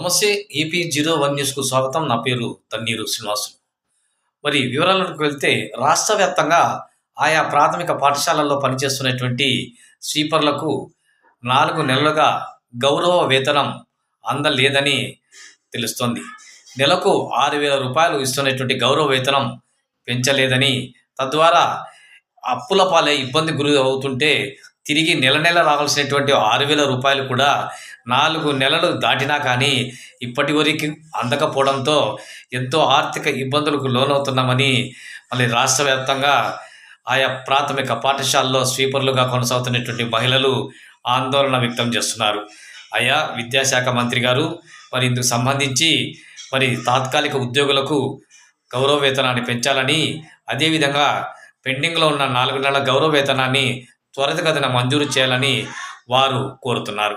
నమస్తే AP zero one న్యూస్కు స్వాగతం. నా పేరు తన్నీరు శ్రీనివాసు మరి వివరాలకు వెళ్తే రాష్ట్ర వ్యాప్తంగా ఆయా ప్రాథమిక పాఠశాలల్లో పనిచేస్తున్నటువంటి స్వీపర్లకు నాలుగు నెలలుగా గౌరవ వేతనం అందలేదని తెలుస్తోంది. నెలకు ఆరు వేల రూపాయలు ఇస్తున్నటువంటి గౌరవ వేతనం పెంచలేదని తద్వారా అప్పుల పాలై ఇబ్బంది గురి అవుతుంటే తిరిగి నెల నెల రావాల్సినటువంటి ఆరు వేల రూపాయలు కూడా నాలుగు నెలలు దాటినా కానీ ఇప్పటి వరకు అందకపోవడంతో ఎంతో ఆర్థిక ఇబ్బందులకు లోనవుతున్నామని మళ్ళీ రాష్ట్ర వ్యాప్తంగా ఆయా ప్రాథమిక పాఠశాలలో స్వీపర్లుగా కొనసాగుతున్నటువంటి మహిళలు ఆందోళన వ్యక్తం చేస్తున్నారు. అయా విద్యాశాఖ మంత్రి గారు మరి ఇందుకు సంబంధించి మరి తాత్కాలిక ఉద్యోగులకు గౌరవ వేతనాన్ని పెంచాలని అదేవిధంగా పెండింగ్లో ఉన్న నాలుగు నెలల గౌరవ వేతనాన్ని త్వరితగతిన మంజూరు చేయాలని వారు కోరుతున్నారు.